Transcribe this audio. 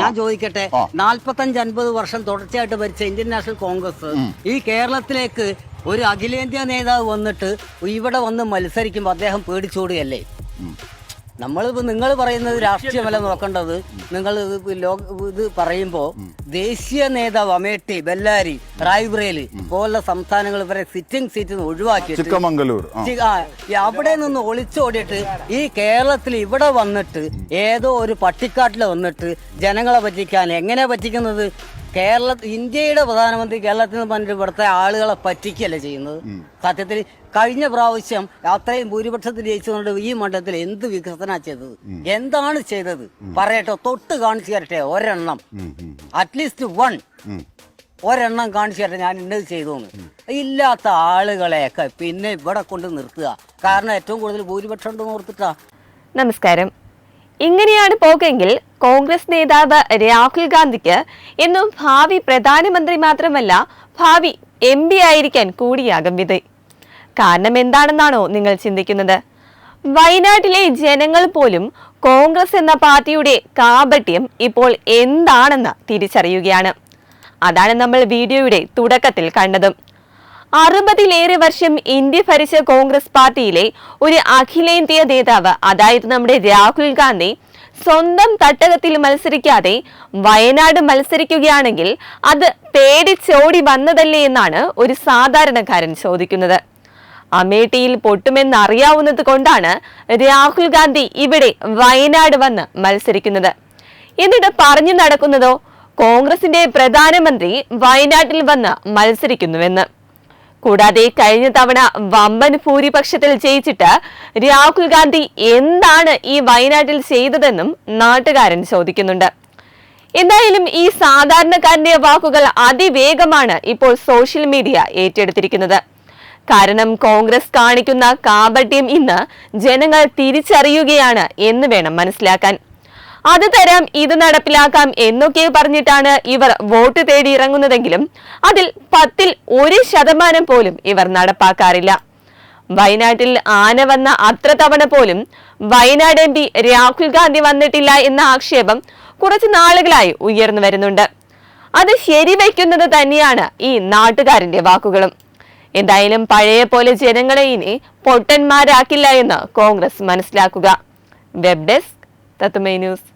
ഞാൻ ചോദിക്കട്ടെ. നാൽപ്പത്തഞ്ച് അൻപത് വർഷം തുടർച്ചയായിട്ട് ഭരിച്ച ഇന്ത്യൻ നാഷണൽ കോൺഗ്രസ് ഈ കേരളത്തിലേക്ക് ഒരു അഖിലേന്ത്യാ നേതാവ് വന്നിട്ട് ഇവിടെ വന്ന് മത്സരിക്കുമ്പോൾ അദ്ദേഹം പേടിച്ചോടുകയല്ലേ? നമ്മൾ നിങ്ങൾ പറയുന്നത് രാഷ്ട്രീയമല്ല നോക്കേണ്ടത്. നിങ്ങൾ ഇത് ലോക ഇത് പറയുമ്പോൾ ദേശീയ നേതാവ് അമേട്ടി ബെല്ലാരി റായ്ബ്രേലി പോലുള്ള സംസ്ഥാനങ്ങൾ ഇവരെ സിറ്റിംഗ് സീറ്റ് നിന്ന് ഒഴിവാക്കിയിട്ട് അവിടെ നിന്ന് ഒളിച്ചോടിയിട്ട് ഈ കേരളത്തിൽ ഇവിടെ വന്നിട്ട് ഏതോ ഒരു പട്ടിക്കാട്ടിൽ വന്നിട്ട് ജനങ്ങളെ പറ്റിക്കാൻ എങ്ങനെ പറ്റിക്കുന്നത്? കേരള ഇന്ത്യയുടെ പ്രധാനമന്ത്രി കേരളത്തിൽ നിന്ന് പറഞ്ഞിട്ട് ഇവിടുത്തെ ആളുകളെ പറ്റിക്കല്ല ചെയ്യുന്നത്? സത്യത്തിൽ കഴിഞ്ഞ പ്രാവശ്യം അത്രയും ഭൂരിപക്ഷത്തിൽ ജയിച്ചുകൊണ്ട് ഈ മണ്ഡലത്തിൽ എന്ത് വികസന ചെയ്തത്? എന്താണ് ചെയ്തത്? പറയട്ടെ തൊട്ട് കാണിച്ചു തരട്ടെ ഒരെണ്ണം. അറ്റ്ലീസ്റ്റ് വൺ ഒരെണ്ണം കാണിച്ചു തരട്ടെ ഞാൻ ഇന്നത് ചെയ്തു ഇല്ലാത്ത ആളുകളെയൊക്കെ പിന്നെ ഇവിടെ കൊണ്ട് നിർത്തുക. കാരണം ഏറ്റവും കൂടുതൽ ഭൂരിപക്ഷം ഉണ്ടെന്ന് ഓർത്തിട്ടാ. നമസ്കാരം. ഇങ്ങനെയാണ് പോക്കെങ്കിൽ കോൺഗ്രസ് നേതാവ് രാഹുൽ ഗാന്ധിക്ക് എന്നും ഭാവി പ്രധാനമന്ത്രി മാത്രമല്ല ഭാവി എം പി ആയിരിക്കാൻ കൂടിയാകും വിധി കാരണം എന്താണെന്നാണോ നിങ്ങൾ ചിന്തിക്കുന്നത്? വയനാട്ടിലെ ജനങ്ങൾ പോലും കോൺഗ്രസ് എന്ന പാർട്ടിയുടെ കാപട്യം ഇപ്പോൾ എന്താണെന്ന് തിരിച്ചറിയുകയാണ്. അതാണ് നമ്മൾ വീഡിയോയുടെ തുടക്കത്തിൽ കണ്ടതും. അറുപതിലേറെ വർഷം ഇന്ത്യ ഭരിച്ച കോൺഗ്രസ് പാർട്ടിയിലെ ഒരു അഖിലേന്ത്യാ നേതാവ് അതായത് നമ്മുടെ രാഹുൽ ഗാന്ധി സ്വന്തം തട്ടകത്തിൽ മത്സരിക്കാതെ വയനാട് മത്സരിക്കുകയാണെങ്കിൽ അത് പേടിച്ചോടി വന്നതല്ലേ എന്നാണ് ഒരു സാധാരണക്കാരൻ ചോദിക്കുന്നത്. അമേഠിയിൽ പൊട്ടുമെന്നറിയാവുന്നത് കൊണ്ടാണ് രാഹുൽ ഗാന്ധി ഇവിടെ വയനാട് വന്ന് മത്സരിക്കുന്നത്. എന്നിട്ട് പറഞ്ഞു നടക്കുന്നതോ കോൺഗ്രസിന്റെ പ്രധാനമന്ത്രി വയനാട്ടിൽ വന്ന് മത്സരിക്കുന്നുവെന്ന്. കൂടാതെ കഴിഞ്ഞ തവണ വമ്പൻ ഭൂരിപക്ഷത്തിൽ ജയിച്ചിട്ട് രാഹുൽ ഗാന്ധി എന്താണ് ഈ വയനാട്ടിൽ ചെയ്തതെന്നും നാട്ടുകാരൻ ചോദിക്കുന്നുണ്ട്. എന്തായാലും ഈ സാധാരണക്കാരന്റെ വാക്കുകൾ അതിവേഗമാണ് ഇപ്പോൾ സോഷ്യൽ മീഡിയ ഏറ്റെടുത്തിരിക്കുന്നത്. കാരണം കോൺഗ്രസ് കാണിക്കുന്ന കാപട്യം ഇന്ന് ജനങ്ങൾ തിരിച്ചറിയുകയാണ് എന്ന് വേണം മനസ്സിലാക്കാൻ. അത് തരാം ഇത് നടപ്പിലാക്കാം എന്നൊക്കെ പറഞ്ഞിട്ടാണ് ഇവർ വോട്ട് തേടി ഇറങ്ങുന്നതെങ്കിലും അതിൽ പത്തിൽ ഒരു ശതമാനം പോലും ഇവർ നടപ്പാക്കാറില്ല. വയനാട്ടിൽ ആന വന്ന അത്ര തവണ പോലും വയനാട് എം പി രാഹുൽ ഗാന്ധി വന്നിട്ടില്ല എന്ന ആക്ഷേപം കുറച്ച് നാളുകളായി ഉയർന്നു വരുന്നുണ്ട്. അത് ശരിവയ്ക്കുന്നത് തന്നെയാണ് ഈ നാട്ടുകാരന്റെ വാക്കുകളും. എന്തായാലും പഴയ പോലെ ജനങ്ങളെ ഇനി പൊട്ടന്മാരാക്കില്ല എന്ന് കോൺഗ്രസ് മനസ്സിലാക്കുക. വെബ് ഡെസ്ക് തത്തുമൈ ന്യൂസ്.